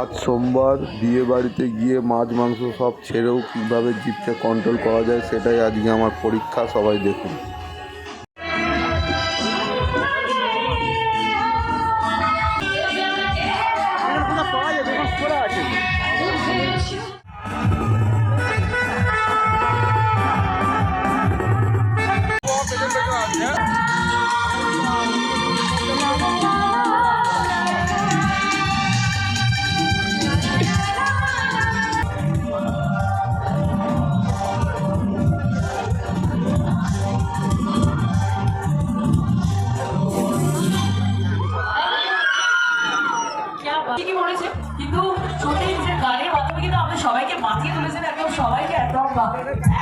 আজ সোমবার বিয়ে বাড়িতে গিয়ে মাছ, মাংস সব ছেড়েও কীভাবে জিভকে কন্ট্রোল করা যায়, সেটাই আজকে আমার পরীক্ষা, সবাই দেখুন। ঠিকই বলেছে কিন্তু সত্যি যে গানের মাধ্যমে কিন্তু আমাদের সবাইকে মাতিয়ে তুলেছেন, একদম সবাইকে একদম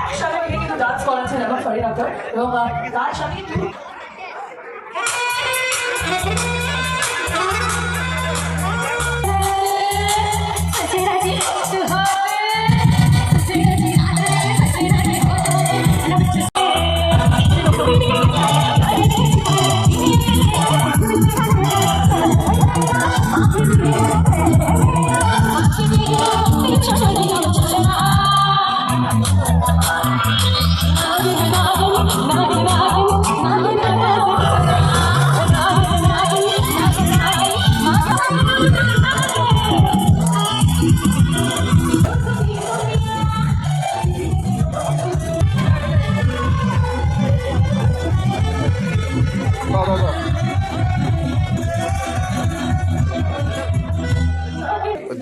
একসাথে মিলে কিন্তু ডান্স করাচ্ছেন এবং শরীর আক্তার এবং তার সাথে কিন্তু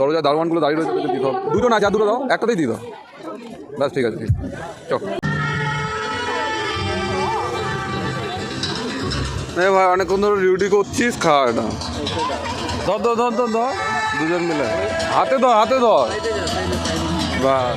দরজা দারোয়ানগুলো দাঁড়িয়ে রয়েছে দিতে হবে। দুটো না যা দুটো দাও একটাতেই দিয়ে দাও। ব্যাস ঠিক আছে চল। এ ভাই অনেকক্ষণ ধরে ডিউটি করছিস খা এটা ধর ধর ধর ধর দুজন মিলে। হাতে ধর হাতে ধর। বাস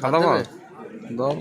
সাদা মাছ দাও